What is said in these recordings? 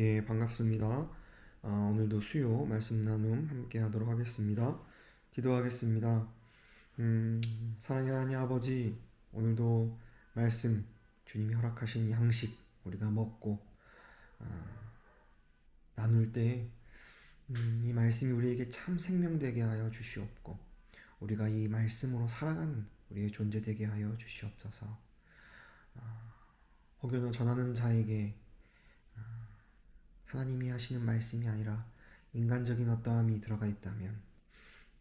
예, 반갑습니다. 아, 오늘도 수요 말씀 나눔 함께 하도록 하겠습니다. 기도하겠습니다. 음, 사랑의 하나님 아버지, 오늘도 말씀 주님이 허락하신 양식 우리가 먹고 아, 나눌 때 음, 이 말씀이 우리에게 참 생명되게 하여 주시옵고 우리가 이 말씀으로 살아가는 우리의 존재 되게 하여 주시옵소서. 아, 혹여나 전하는 자에게 하나님이 하시는 말씀이 아니라 인간적인 어떠함이 들어가 있다면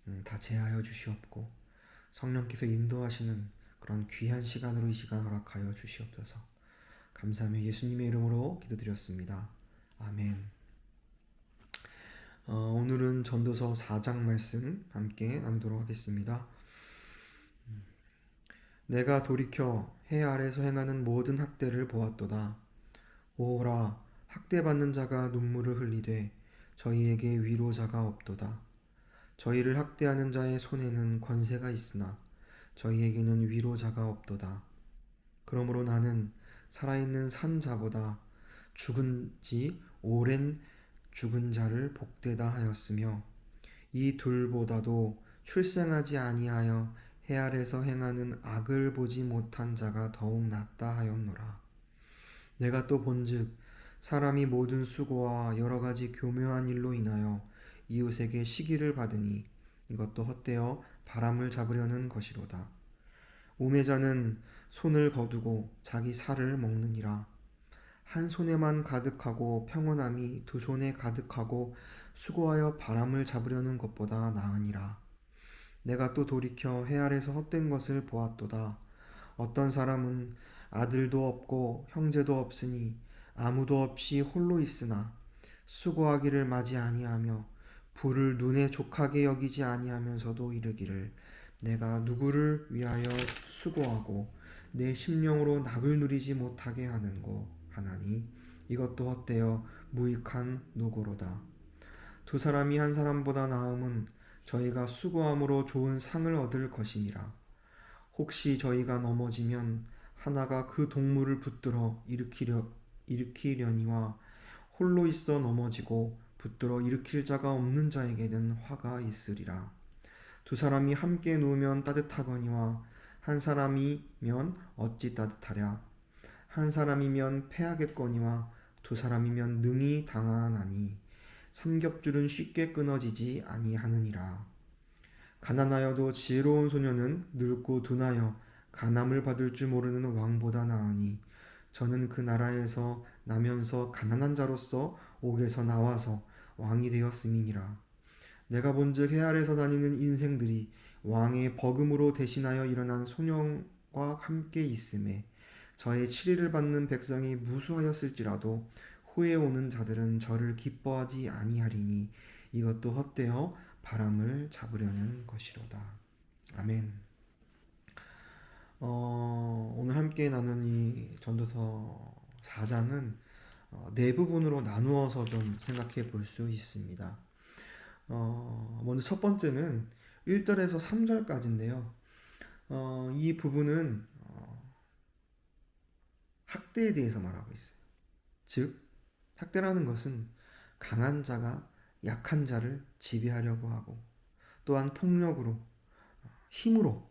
음, 다 제하여 주시옵고 성령께서 인도하시는 그런 귀한 시간으로 이 시간 허락하여 주시옵소서. 감사하며 예수님의 이름으로 기도드렸습니다. 아멘. 어, 오늘은 전도서 4장 말씀 함께 나누도록 하겠습니다. 음, 내가 돌이켜 해 아래서 행하는 모든 학대를 보았도다. 오라 학대받는 자가 눈물을 흘리되 저희에게 위로자가 없도다. 저희를 학대하는 자의 손에는 권세가 있으나 저희에게는 위로자가 없도다. 그러므로 나는 살아있는 산 자보다 죽은 지 오랜 죽은 자를 복되다 하였으며 이 둘보다도 출생하지 아니하여 해 아래서 행하는 악을 보지 못한 자가 더욱 낫다 하였노라. 내가 또 본즉 사람이 모든 수고와 여러 가지 교묘한 일로 인하여 이웃에게 시기를 받으니 이것도 헛되어 바람을 잡으려는 것이로다. 우매자는 손을 거두고 자기 살을 먹느니라. 한 손에만 가득하고 평온함이 두 손에 가득하고 수고하여 바람을 잡으려는 것보다 나으니라. 내가 또 돌이켜 해 아래서 헛된 것을 보았도다. 어떤 사람은 아들도 없고 형제도 없으니 아무도 없이 홀로 있으나 수고하기를 맞이 아니하며 불을 눈에 족하게 여기지 아니하면서도 이르기를 내가 누구를 위하여 수고하고 내 심령으로 낙을 누리지 못하게 하는고 하나니 이것도 헛되어 무익한 노고로다. 두 사람이 한 사람보다 나음은 저희가 수고함으로 좋은 상을 얻을 것임이라. 혹시 저희가 넘어지면 하나가 그 동물을 붙들어 일으키려 일으키려니와 홀로 있어 넘어지고 붙들어 일으킬 자가 없는 자에게는 화가 있으리라. 두 사람이 함께 누우면 따뜻하거니와 한 사람이면 어찌 따뜻하랴. 한 사람이면 패하겠거니와 두 사람이면 능히 당하나니 삼겹줄은 쉽게 끊어지지 아니하느니라. 가난하여도 지혜로운 소녀는 늙고 둔하여 가남을 받을 줄 모르는 왕보다 나으니 저는 그 나라에서 나면서 가난한 자로서 옥에서 나와서 왕이 되었음이니라. 내가 본즉 해 아래서 다니는 인생들이 왕의 버금으로 대신하여 일어난 소년과 함께 있음에 저의 치리를 받는 백성이 무수하였을지라도 후에 오는 자들은 저를 기뻐하지 아니하리니 이것도 헛되어 바람을 잡으려는 것이로다. 아멘. 어, 오늘 함께 나눈 이 전도서 4장은 어, 네 부분으로 나누어서 좀 생각해 볼 수 있습니다. 어, 먼저 첫 번째는 1절에서 3절까지인데요. 어, 이 부분은 어, 학대에 대해서 말하고 있어요. 즉, 학대라는 것은 강한 자가 약한 자를 지배하려고 하고 또한 폭력으로, 어, 힘으로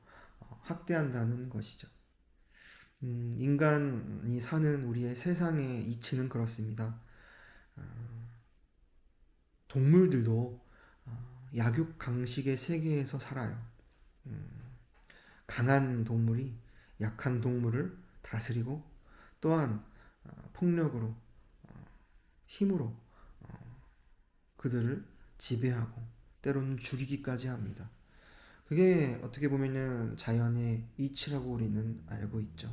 학대한다는 것이죠. 음, 인간이 사는 우리의 세상의 이치는 그렇습니다. 어, 동물들도 어, 약육 강식의 세계에서 살아요. 음, 강한 동물이 약한 동물을 다스리고 또한 어, 폭력으로 어, 힘으로 어, 그들을 지배하고 때로는 죽이기까지 합니다. 그게 어떻게 보면은 자연의 이치라고 우리는 알고 있죠.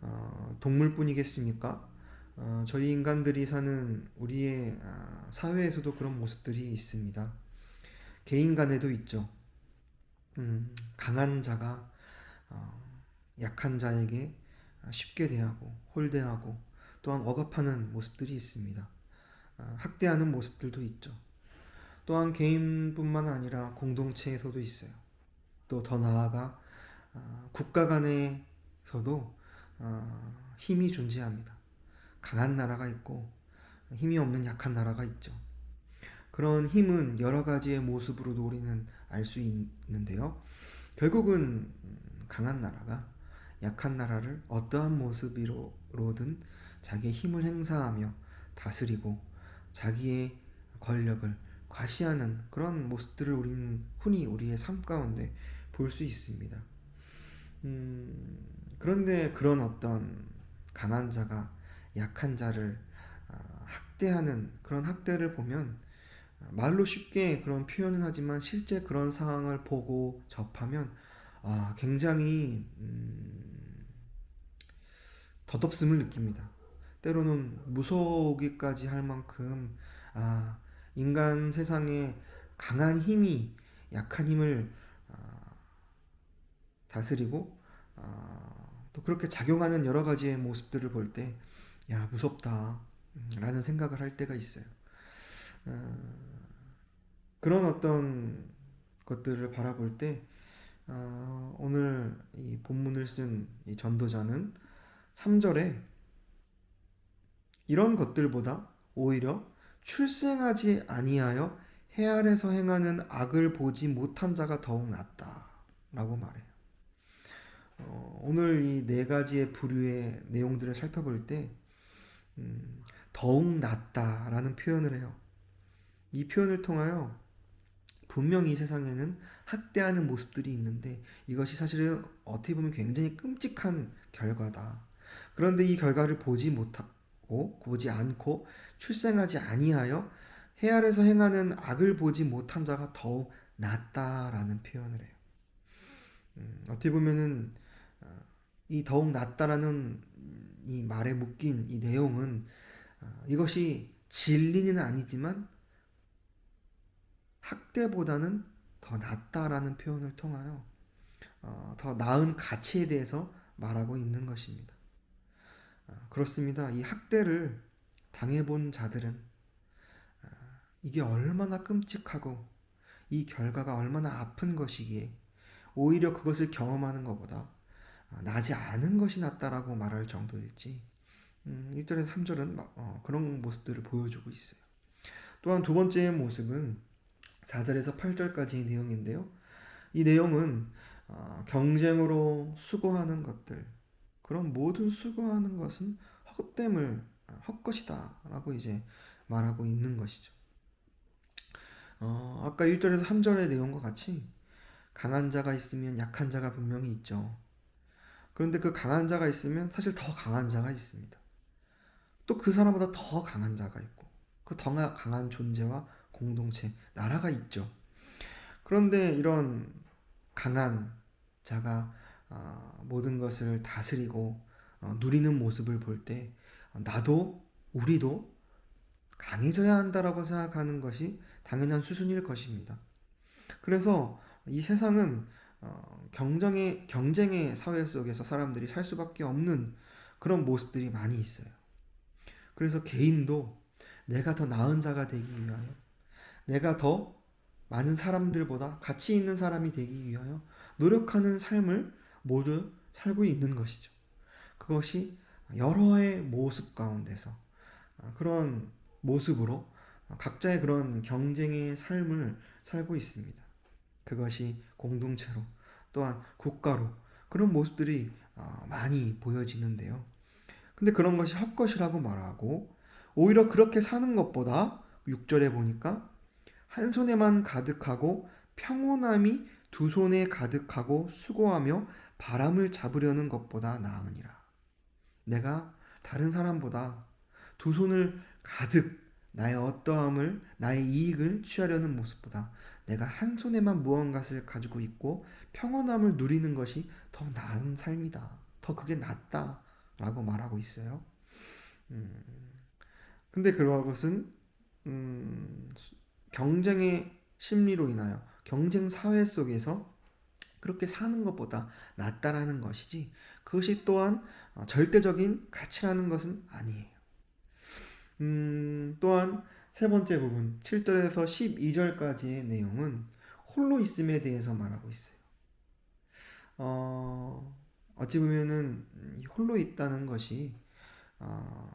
어, 동물뿐이겠습니까? 어, 저희 인간들이 사는 우리의 어, 사회에서도 그런 모습들이 있습니다. 개인 간에도 있죠. 음, 강한 자가 어, 약한 자에게 쉽게 대하고 홀대하고 또한 억압하는 모습들이 있습니다. 어, 학대하는 모습들도 있죠. 또한 개인뿐만 아니라 공동체에서도 있어요. 또 더 나아가 어, 국가 간에서도 어, 힘이 존재합니다. 강한 나라가 있고 힘이 없는 약한 나라가 있죠. 그런 힘은 여러 가지의 모습으로도 우리는 알 수 있는데요. 결국은 음, 강한 나라가 약한 나라를 어떠한 모습으로든 자기의 힘을 행사하며 다스리고 자기의 권력을 과시하는 그런 모습들을 우리는 흔히 우리의 삶 가운데 볼 수 있습니다. 음, 그런데 그런 어떤 강한 자가 약한 자를 아, 학대하는 그런 학대를 보면 아, 말로 쉽게 그런 표현은 하지만 실제 그런 상황을 보고 접하면 아, 굉장히 음, 덧없음을 느낍니다. 때로는 무서우기까지 할 만큼 아, 인간 세상에 강한 힘이 약한 힘을 아, 다스리고 아, 또 그렇게 작용하는 여러 가지의 모습들을 볼 때, 야, 무섭다. 음, 라는 생각을 할 때가 있어요. 어, 그런 어떤 것들을 바라볼 때, 어, 오늘 이 본문을 쓴 이 전도자는 3절에 이런 것들보다 오히려 출생하지 아니하여 해 아래서 행하는 악을 보지 못한 자가 더욱 낫다라고 말해요. 어, 오늘 이 네 가지의 부류의 내용들을 살펴볼 때 음, 더욱 낫다라는 표현을 해요. 이 표현을 통하여 분명히 이 세상에는 학대하는 모습들이 있는데 이것이 사실은 어떻게 보면 굉장히 끔찍한 결과다. 그런데 이 결과를 보지 못하고 보지 않고 출생하지 아니하여 해 아래서 행하는 악을 보지 못한 자가 더욱 낫다라는 표현을 해요. 음, 어떻게 보면은 어, 이 더욱 낫다라는 이 말에 묶인 이 내용은 어, 이것이 진리는 아니지만 학대보다는 더 낫다라는 표현을 통하여 어, 더 나은 가치에 대해서 말하고 있는 것입니다. 어, 그렇습니다. 이 학대를 당해본 자들은 어, 이게 얼마나 끔찍하고 이 결과가 얼마나 아픈 것이기에 오히려 그것을 경험하는 것보다 어, 나지 않은 것이 낫다라고 말할 정도일지 음, 1절에서 3절은 어, 그런 모습들을 보여주고 있어요. 또한 두 번째 모습은 4절에서 8절까지의 내용인데요. 이 내용은 어, 경쟁으로 수고하는 것들, 그런 모든 수고하는 것은 헛됨을 어, 헛것이다라고 이제 말하고 있는 것이죠. 어, 아까 1절에서 3절의 내용과 같이 강한 자가 있으면 약한 자가 분명히 있죠. 그런데 그 강한 자가 있으면 사실 더 강한 자가 있습니다. 또 그 사람보다 더 강한 자가 있고 그 더 강한 존재와 공동체, 나라가 있죠. 그런데 이런 강한 자가 어, 모든 것을 다스리고 어, 누리는 모습을 볼 때 나도 우리도 강해져야 한다라고 생각하는 것이 당연한 수순일 것입니다. 그래서 이 세상은 어, 경쟁의 경쟁의 사회 속에서 사람들이 살 수밖에 없는 그런 모습들이 많이 있어요. 그래서 개인도 내가 더 나은 자가 되기 위하여 내가 더 많은 사람들보다 가치 있는 사람이 되기 위하여 노력하는 삶을 모두 살고 있는 것이죠. 그것이 여러의 모습 가운데서 그런 모습으로 각자의 그런 경쟁의 삶을 살고 있습니다. 그것이 공동체로 또한 국가로 그런 모습들이 많이 보여지는데요. 근데 그런 것이 헛것이라고 말하고 오히려 그렇게 사는 것보다 6절에 보니까 한 손에만 가득하고 평온함이 두 손에 가득하고 수고하며 바람을 잡으려는 것보다 나으니라. 내가 다른 사람보다 두 손을 가득 나의 어떠함을 나의 이익을 취하려는 모습보다 내가 한 손에만 무언가를 가지고 있고 평온함을 누리는 것이 더 나은 삶이다. 더 그게 낫다라고 말하고 있어요. 음, 근데 그것은 음, 경쟁의 심리로 인하여 경쟁 사회 속에서 그렇게 사는 것보다 낫다라는 것이지 그것이 또한 어, 절대적인 가치라는 것은 아니에요. 음, 또한 세 번째 부분 7절에서 12절까지의 내용은 홀로 있음에 대해서 말하고 있어요. 어, 어찌 보면은 홀로 있다는 것이 어,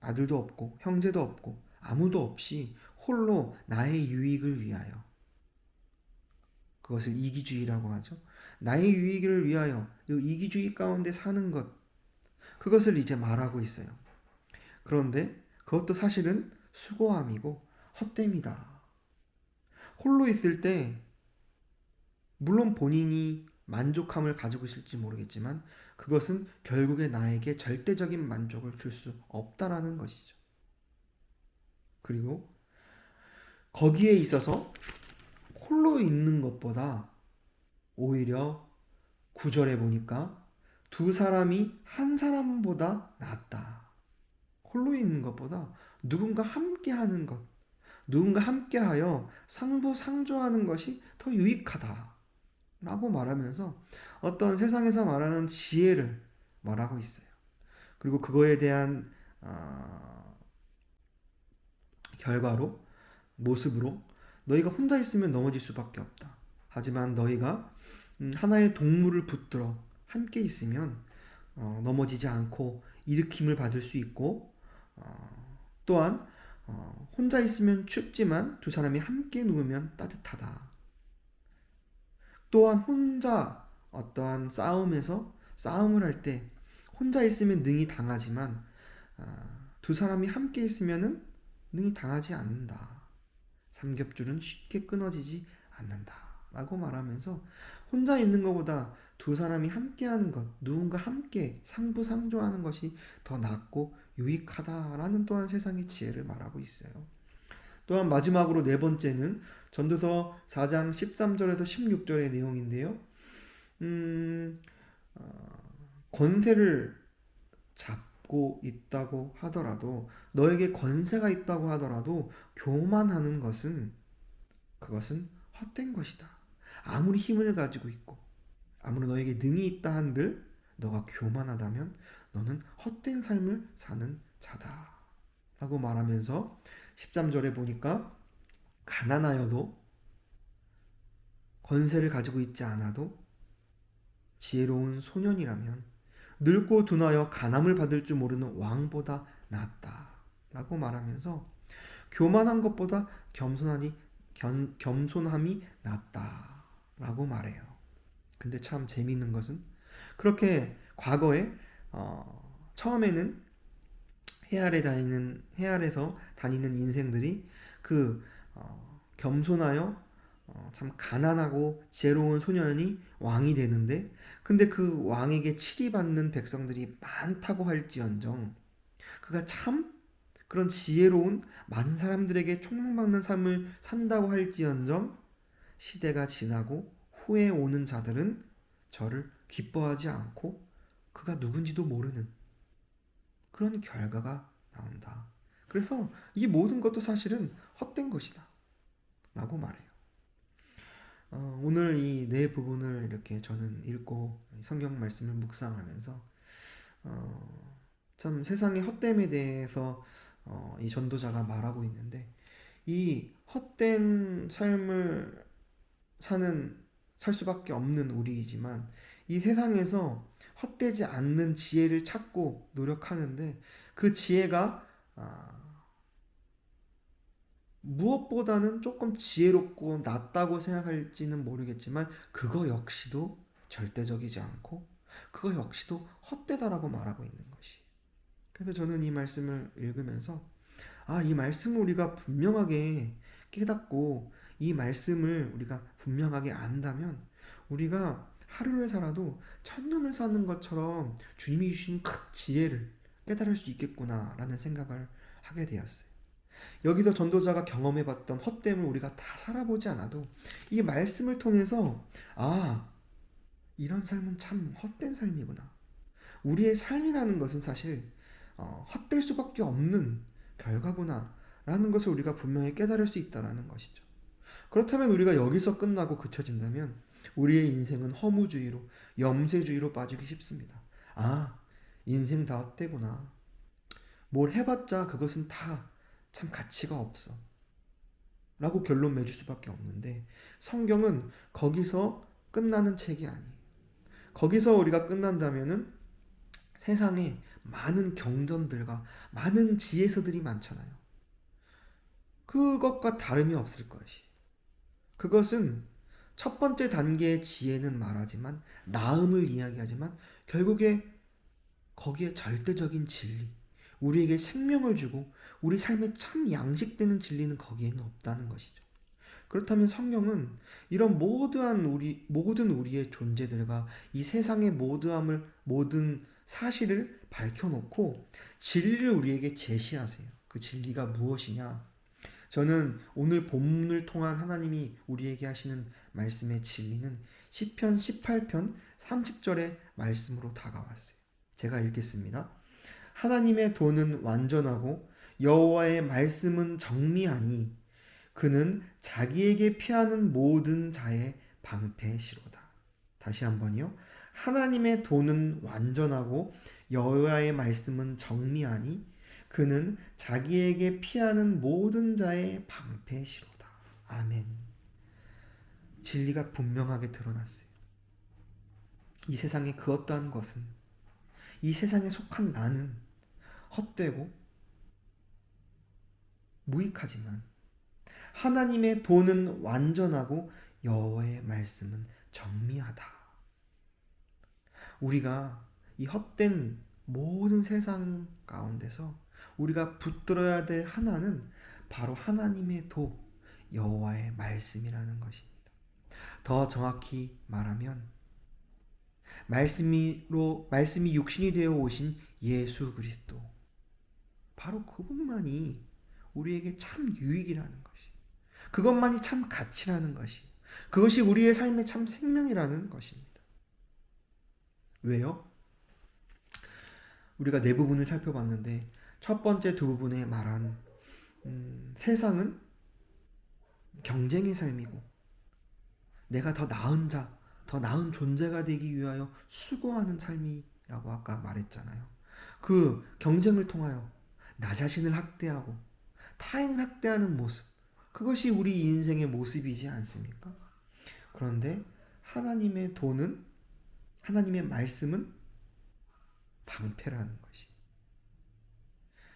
아들도 없고 형제도 없고 아무도 없이 홀로 나의 유익을 위하여 그것을 이기주의라고 하죠. 나의 유익을 위하여 이 이기주의 가운데 사는 것 그것을 이제 말하고 있어요. 그런데 그것도 사실은 수고함이고 헛됨이다. 홀로 있을 때 물론 본인이 만족함을 가지고 있을지 모르겠지만 그것은 결국에 나에게 절대적인 만족을 줄 수 없다라는 것이죠. 그리고 거기에 있어서 홀로 있는 것보다 오히려 구절에 보니까 두 사람이 한 사람보다 낫다. 홀로 있는 것보다 누군가 함께 하는 것, 누군가 함께 하여 상부 상조하는 것이 더 유익하다. 라고 말하면서 어떤 세상에서 말하는 지혜를 말하고 있어요. 그리고 그거에 대한 어, 결과로 모습으로 너희가 혼자 있으면 넘어질 수밖에 없다. 하지만 너희가 음, 하나의 동물을 붙들어 함께 있으면 어, 넘어지지 않고 일으킴을 받을 수 있고 어, 또한 어, 혼자 있으면 춥지만 두 사람이 함께 누우면 따뜻하다. 또한 혼자 어떠한 싸움에서 싸움을 할 때 혼자 있으면 능히 당하지만 아, 두 사람이 함께 있으면은 능히 당하지 않는다. 삼겹줄은 쉽게 끊어지지 않는다 라고 말하면서 혼자 있는 것보다 두 사람이 함께 하는 것, 누군가 함께 상부상조하는 것이 더 낫고 유익하다라는 또한 세상의 지혜를 말하고 있어요. 또한 마지막으로 네 번째는 전도서 4장 13절에서 16절의 내용인데요. 음, 어, 권세를 잡 고 있다고 하더라도 너에게 권세가 있다고 하더라도 교만하는 것은 그것은 헛된 것이다. 아무리 힘을 가지고 있고 아무리 너에게 능이 있다 한들 너가 교만하다면 너는 헛된 삶을 사는 자다. 라고 말하면서 13절에 보니까 가난하여도 권세를 가지고 있지 않아도 지혜로운 소년이라면 늙고 둔하여 간함을 받을 줄 모르는 왕보다 낫다. 라고 말하면서 교만한 것보다 겸손하니 겸, 겸손함이 낫다. 라고 말해요. 근데 참 재미있는 것은 그렇게 과거에 어, 처음에는 해아래 다니는 해아래서 다니는 인생들이 그 어, 겸손하여 어, 참 가난하고 지혜로운 소년이 왕이 되는데 근데 그 왕에게 치리받는 백성들이 많다고 할지언정 그가 참 그런 지혜로운 많은 사람들에게 총망받는 삶을 산다고 할지언정 시대가 지나고 후에 오는 자들은 저를 기뻐하지 않고 그가 누군지도 모르는 그런 결과가 나온다. 그래서 이 모든 것도 사실은 헛된 것이다. 라고 말해요. 어, 오늘 이 네 부분을 이렇게 저는 읽고 성경 말씀을 묵상하면서 어, 참 세상의 헛됨에 대해서 어, 이 전도자가 말하고 있는데 이 헛된 삶을 사는 살 수밖에 없는 우리이지만 이 세상에서 헛되지 않는 지혜를 찾고 노력하는데 그 지혜가 아, 무엇보다는 조금 지혜롭고 낫다고 생각할지는 모르겠지만 그거 역시도 절대적이지 않고 그거 역시도 헛되다라고 말하고 있는 것이. 그래서 저는 이 말씀을 읽으면서 아, 이 말씀을 우리가 분명하게 깨닫고 이 말씀을 우리가 분명하게 안다면 우리가 하루를 살아도 천년을 사는 것처럼 주님이 주신 큰 지혜를 깨달을 수 있겠구나라는 생각을 하게 되었어요. 여기서 전도자가 경험해봤던 헛됨을 우리가 다 살아보지 않아도 이 말씀을 통해서 아 이런 삶은 참 헛된 삶이구나. 우리의 삶이라는 것은 사실 어, 헛될 수밖에 없는 결과구나라는 것을 우리가 분명히 깨달을 수 있다라는 것이죠. 그렇다면 우리가 여기서 끝나고 그쳐진다면 우리의 인생은 허무주의로 염세주의로 빠지기 쉽습니다. 아 인생 다 헛되구나. 뭘 해봤자 그것은 다 참 가치가 없어. 라고 결론 맺을 수밖에 없는데 성경은 거기서 끝나는 책이 아니에요. 거기서 우리가 끝난다면은 세상에 많은 경전들과 많은 지혜서들이 많잖아요. 그것과 다름이 없을 것이. 그것은 첫 번째 단계의 지혜는 말하지만 나음을 이야기하지만 결국에 거기에 절대적인 진리, 우리에게 생명을 주고 우리 삶에 참 양식되는 진리는 거기에는 없다는 것이죠. 그렇다면 성경은 이런 모든 우리 모든 우리의 존재들과 이 세상의 모두함을 모든 사실을 밝혀놓고 진리를 우리에게 제시하세요. 그 진리가 무엇이냐? 저는 오늘 본문을 통한 하나님이 우리에게 하시는 말씀의 진리는 시편 18편 30절의 말씀으로 다가왔어요. 제가 읽겠습니다. 하나님의 도는 완전하고 여호와의 말씀은 정미하니 그는 자기에게 피하는 모든 자의 방패시로다. 다시 한번요. 하나님의 도는 완전하고 여호와의 말씀은 정미하니 그는 자기에게 피하는 모든 자의 방패시로다. 아멘. 진리가 분명하게 드러났어요. 이 세상의 그 어떠한 것은 이 세상에 속한 나는 헛되고 무익하지만 하나님의 도는 완전하고 여호와의 말씀은 정미하다. 우리가 이 헛된 모든 세상 가운데서 우리가 붙들어야 될 하나는 바로 하나님의 도 여호와의 말씀이라는 것입니다. 더 정확히 말하면 말씀이로 말씀이 육신이 되어 오신 예수 그리스도 바로 그분만이 우리에게 참 유익이라는 것이 그것만이 참 가치라는 것이 그것이 우리의 삶의 참 생명이라는 것입니다. 왜요? 우리가 네 부분을 살펴봤는데 첫 번째 두 부분에 말한 음, 세상은 경쟁의 삶이고 내가 더 나은 자, 더 나은 존재가 되기 위하여 수고하는 삶이라고 아까 말했잖아요. 그 경쟁을 통하여 나 자신을 학대하고 타인을 학대하는 모습, 그것이 우리 인생의 모습이지 않습니까? 그런데 하나님의 도는 하나님의 말씀은 방패라는 것이.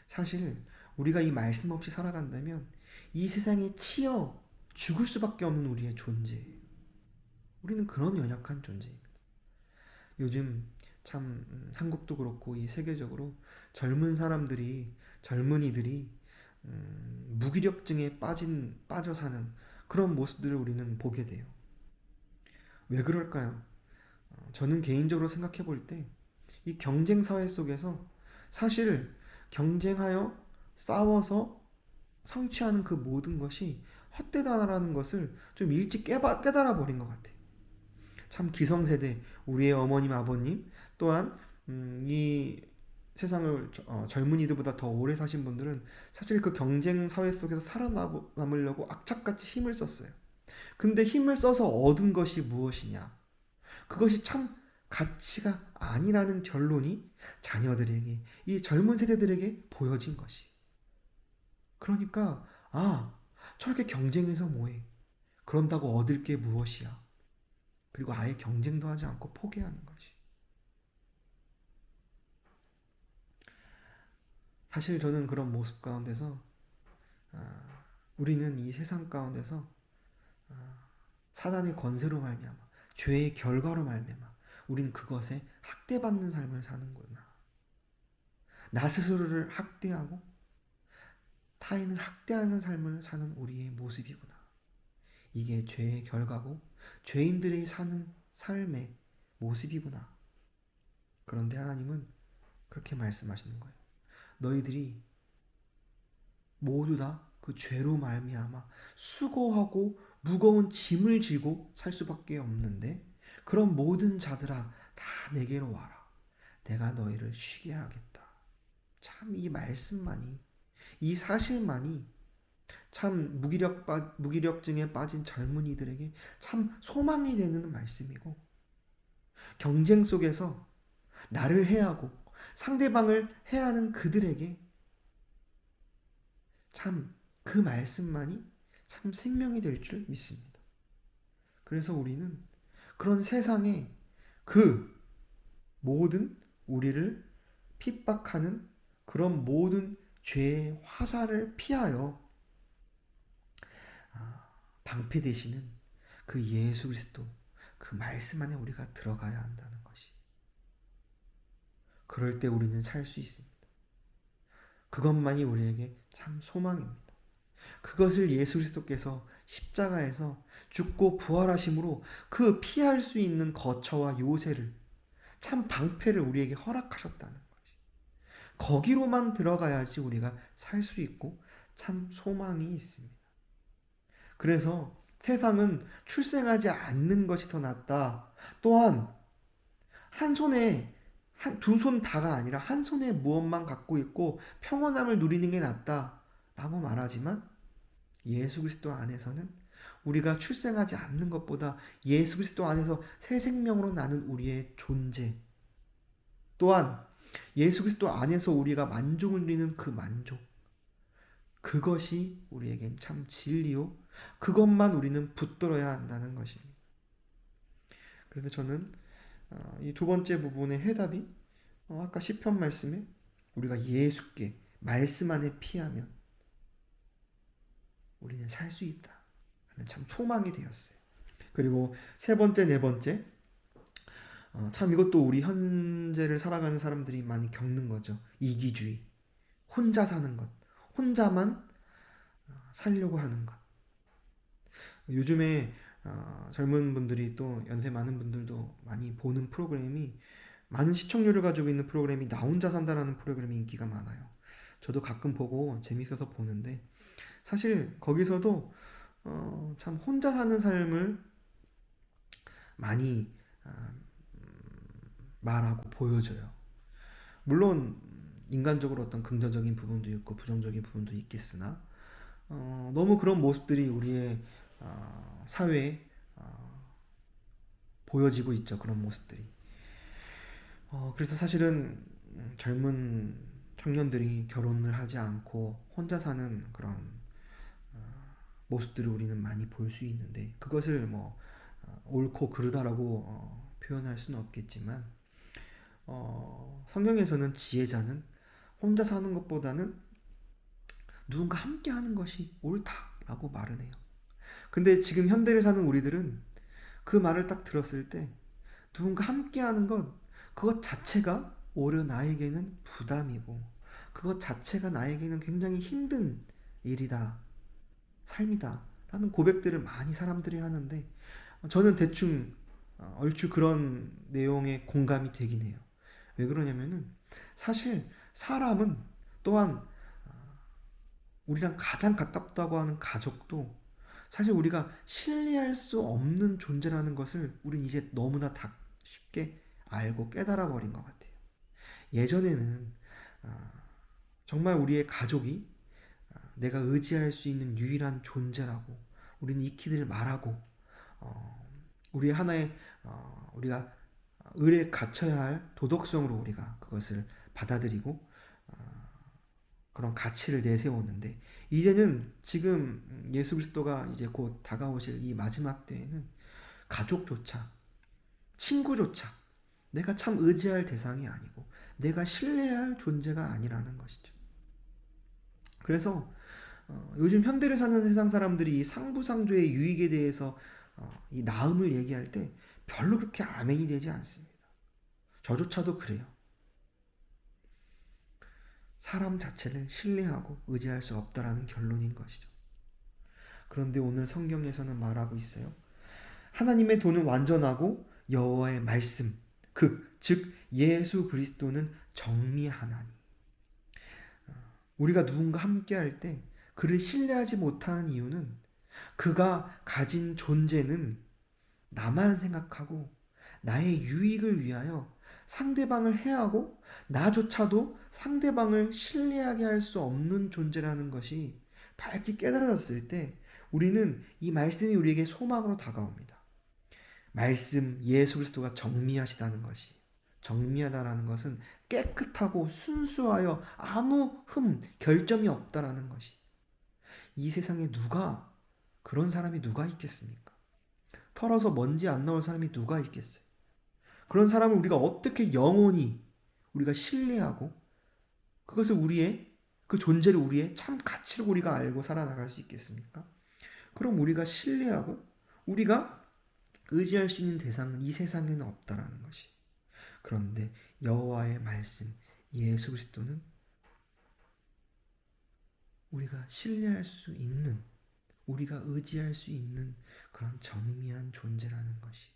사실 우리가 이 말씀 없이 살아간다면 이 세상에 치여 죽을 수밖에 없는 우리의 존재예요. 우리는 그런 연약한 존재입니다. 요즘 참 음, 한국도 그렇고 이 세계적으로 젊은 사람들이 젊은이들이 음, 무기력증에 빠진 빠져 사는 그런 모습들을 우리는 보게 돼요. 왜 그럴까요? 어, 저는 개인적으로 생각해 볼 때 이 경쟁 사회 속에서 사실 경쟁하여 싸워서 성취하는 그 모든 것이 헛되다라는 것을 좀 일찍 깨바, 깨달아 버린 것 같아요. 참 기성세대 우리의 어머님 아버님 또한 음, 이 세상을 어, 젊은이들보다 더 오래 사신 분들은 사실 그 경쟁 사회 속에서 살아남으려고 악착같이 힘을 썼어요. 근데 힘을 써서 얻은 것이 무엇이냐? 그것이 참 가치가 아니라는 결론이 자녀들에게, 이 젊은 세대들에게 보여진 것이. 그러니까, 아, 저렇게 경쟁해서 뭐해? 그런다고 얻을 게 무엇이야? 그리고 아예 경쟁도 하지 않고 포기하는 것이. 사실 저는 그런 모습 가운데서 아, 우리는 이 세상 가운데서 아, 사단의 권세로 말미암아 죄의 결과로 말미암아 우린 그것에 학대받는 삶을 사는구나. 나 스스로를 학대하고 타인을 학대하는 삶을 사는 우리의 모습이구나. 이게 죄의 결과고 죄인들이 사는 삶의 모습이구나. 그런데 하나님은 그렇게 말씀하시는 거예요. 너희들이 모두 다 그 죄로 말미암아 수고하고 무거운 짐을 지고 살 수밖에 없는데 그런 모든 자들아 다 내게로 와라. 내가 너희를 쉬게 하겠다. 참 이 말씀만이 이 사실만이 참 무기력 빠, 무기력증에 빠진 젊은이들에게 참 소망이 되는 말씀이고 경쟁 속에서 나를 해하고 상대방을 해하는 그들에게 참 그 말씀만이 참 생명이 될 줄 믿습니다. 그래서 우리는 그런 세상에 그 모든 우리를 핍박하는 그런 모든 죄의 화살을 피하여 아, 방패 되시는 그 예수 그리스도 그 말씀 안에 우리가 들어가야 한다는. 그럴 때 우리는 살 수 있습니다. 그것만이 우리에게 참 소망입니다. 그것을 예수 그리스도께서 십자가에서 죽고 부활하심으로 그 피할 수 있는 거처와 요새를 참 방패를 우리에게 허락하셨다는 거지. 거기로만 들어가야지 우리가 살 수 있고 참 소망이 있습니다. 그래서 세상은 출생하지 않는 것이 더 낫다. 또한 한 손에 두 손 다가 아니라 한 손에 무엇만 갖고 있고 평온함을 누리는 게 낫다라고 말하지만 예수 그리스도 안에서는 우리가 출생하지 않는 것보다 예수 그리스도 안에서 새 생명으로 나는 우리의 존재. 또한 예수 그리스도 안에서 우리가 만족을 누리는 그 만족. 그것이 우리에겐 참 진리요. 그것만 우리는 붙들어야 한다는 것입니다. 그래서 저는 어, 이 두 번째 부분의 해답이 어, 아까 시편 말씀에 우리가 예수께 말씀 안에 피하면 우리는 살 수 있다. 참 소망이 되었어요. 그리고 세 번째, 네 번째, 어, 참 이것도 우리 현재를 살아가는 사람들이 많이 겪는 거죠. 이기주의, 혼자 사는 것, 혼자만 살려고 하는 것. 요즘에 어, 젊은 분들이 또 연세 많은 분들도 많이 보는 프로그램이 많은 시청률을 가지고 있는 프로그램이 나 혼자 산다라는 프로그램이 인기가 많아요. 저도 가끔 보고 재밌어서 보는데 사실 거기서도 어, 참 혼자 사는 삶을 많이 어, 말하고 보여줘요. 물론 인간적으로 어떤 긍정적인 부분도 있고 부정적인 부분도 있겠으나 어, 너무 그런 모습들이 우리의 어, 사회에 어, 보여지고 있죠. 그런 모습들이. 어, 그래서 사실은 젊은 청년들이 결혼을 하지 않고 혼자 사는 그런 어, 모습들을 우리는 많이 볼 수 있는데 그것을 뭐 어, 옳고 그르다라고 어, 표현할 수는 없겠지만 어, 성경에서는 지혜자는 혼자 사는 것보다는 누군가 함께 하는 것이 옳다라고 말은 해요. 근데 지금 현대를 사는 우리들은 그 말을 딱 들었을 때 누군가 함께 하는 것, 그것 자체가 오히려 나에게는 부담이고 그것 자체가 나에게는 굉장히 힘든 일이다. 삶이다. 라는 고백들을 많이 사람들이 하는데 저는 대충 어, 얼추 그런 내용에 공감이 되긴 해요. 왜 그러냐면은 사실 사람은 또한 우리랑 가장 가깝다고 하는 가족도 사실 우리가 신뢰할 수 없는 존재라는 것을 우린 이제 너무나 다 쉽게 알고 깨달아 버린 것 같아요. 예전에는 아, 정말 우리의 가족이 아, 내가 의지할 수 있는 유일한 존재라고 우리는 익히들 말하고 어, 우리 하나의 어, 우리가 의에 갇혀야 할 도덕성으로 우리가 그것을 받아들이고 그런 가치를 내세웠는데 이제는 지금 예수 그리스도가 이제 곧 다가오실 이 마지막 때에는 가족조차 친구조차 내가 참 의지할 대상이 아니고 내가 신뢰할 존재가 아니라는 것이죠. 그래서 어, 요즘 현대를 사는 세상 사람들이 이 상부상조의 유익에 대해서 어, 이 나음을 얘기할 때 별로 그렇게 아멘이 되지 않습니다. 저조차도 그래요. 사람 자체를 신뢰하고 의지할 수 없다라는 결론인 것이죠. 그런데 오늘 성경에서는 말하고 있어요. 하나님의 도는 완전하고 여호와의 말씀, 그, 즉 예수 그리스도는 정리하나니. 우리가 누군가 함께 할 때 그를 신뢰하지 못하는 이유는 그가 가진 존재는 나만 생각하고 나의 유익을 위하여 상대방을 해하고 나조차도 상대방을 신뢰하게 할 수 없는 존재라는 것이 밝게 깨달아졌을 때 우리는 이 말씀이 우리에게 소망으로 다가옵니다. 말씀 예수 그리스도가 정미하시다는 것이 정미하다라는 것은 깨끗하고 순수하여 아무 흠 결점이 없다라는 것이 이 세상에 누가 그런 사람이 누가 있겠습니까? 털어서 먼지 안 나올 사람이 누가 있겠어요? 그런 사람을 우리가 어떻게 영원히 우리가 신뢰하고 그것을 우리의 그 존재를 우리의 참 가치로 우리가 알고 살아나갈 수 있겠습니까? 그럼 우리가 신뢰하고 우리가 의지할 수 있는 대상은 이 세상에는 없다라는 것이. 그런데 여호와의 말씀 예수 그리스도는 우리가 신뢰할 수 있는 우리가 의지할 수 있는 그런 정미한 존재라는 것이.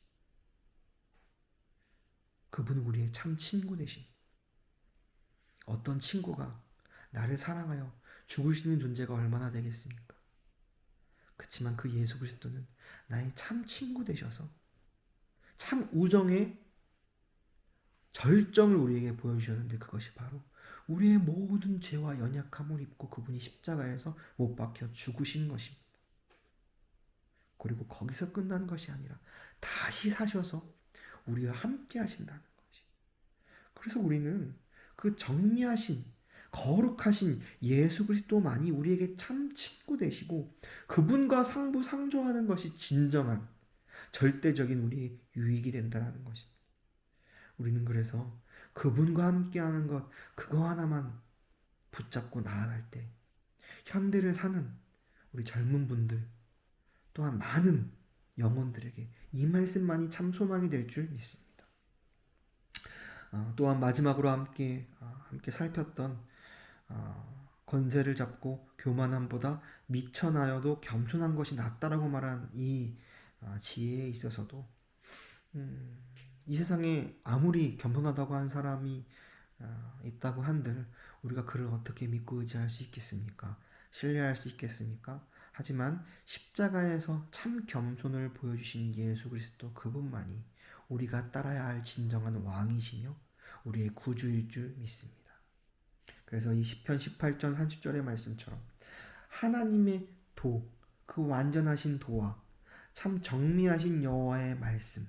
그분은 우리의 참 친구 되신 어떤 친구가 나를 사랑하여 죽을 수 있는 존재가 얼마나 되겠습니까? 그렇지만 그 예수 그리스도는 나의 참 친구 되셔서 참 우정의 절정을 우리에게 보여주셨는데 그것이 바로 우리의 모든 죄와 연약함을 입고 그분이 십자가에서 못 박혀 죽으신 것입니다. 그리고 거기서 끝난 것이 아니라 다시 사셔서 우리와 함께 하신다는. 그래서 우리는 그 정리하신 거룩하신 예수 그리스도만이 우리에게 참 친구 되시고 그분과 상부 상조하는 것이 진정한 절대적인 우리의 유익이 된다는 것입니다. 우리는 그래서 그분과 함께하는 것 그거 하나만 붙잡고 나아갈 때 현대를 사는 우리 젊은 분들 또한 많은 영혼들에게 이 말씀만이 참 소망이 될 줄 믿습니다. 어, 또한 마지막으로 함께 어, 함께 살폈던 어, 권세를 잡고 교만함보다 미천하여도 겸손한 것이 낫다라고 말한 이 어, 지혜에 있어서도 음, 이 세상에 아무리 겸손하다고 한 사람이 어, 있다고 한들 우리가 그를 어떻게 믿고 의지할 수 있겠습니까? 신뢰할 수 있겠습니까? 하지만 십자가에서 참 겸손을 보여주신 예수 그리스도 그분만이 우리가 따라야 할 진정한 왕이시며 우리의 구주일 줄 믿습니다. 그래서 이 시편 18전 30절의 말씀처럼 하나님의 도, 그 완전하신 도와 참 정미하신 여호와의 말씀,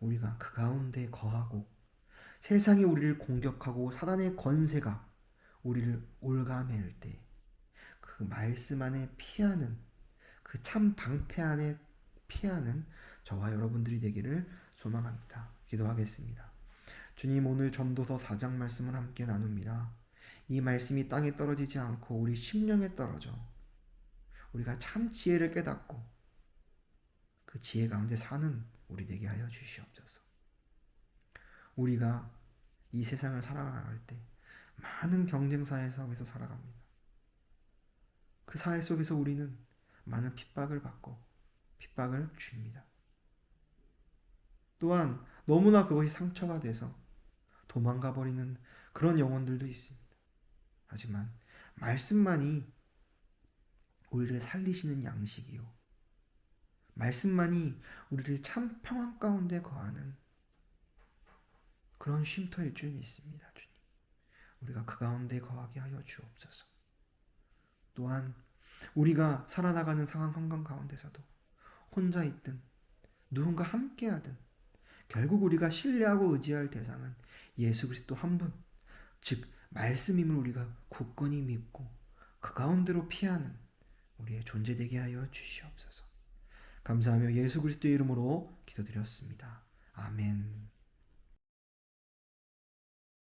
우리가 그 가운데 거하고 세상이 우리를 공격하고 사단의 권세가 우리를 올가매일 때그 말씀 안에 피하는 그 참 방패 안에 피하는 저와 여러분들이 되기를 소망합니다. 기도하겠습니다. 주님 오늘 전도서 4장 말씀을 함께 나눕니다. 이 말씀이 땅에 떨어지지 않고 우리 심령에 떨어져 우리가 참 지혜를 깨닫고 그 지혜 가운데 사는 우리 되게 하여 주시옵소서. 우리가 이 세상을 살아갈 때 많은 경쟁사회 속에서 살아갑니다. 그 사회 속에서 우리는 많은 핍박을 받고 핍박을 줍니다. 또한 너무나 그것이 상처가 돼서 도망가 버리는 그런 영혼들도 있습니다. 하지만 말씀만이 우리를 살리시는 양식이요. 말씀만이 우리를 참 평안 가운데 거하는 그런 쉼터일 줄 믿습니다, 주님. 우리가 그 가운데 거하게 하여 주옵소서. 또한 우리가 살아나가는 상황 환경 가운데서도 혼자 있든 누군가 함께 하든 결국 우리가 신뢰하고 의지할 대상은 예수 그리스도 한 분, 즉 말씀임을 우리가 굳건히 믿고 그 가운데로 피하는 우리의 존재 되게 하여 주시옵소서. 감사하며 예수 그리스도의 이름으로 기도드렸습니다. 아멘.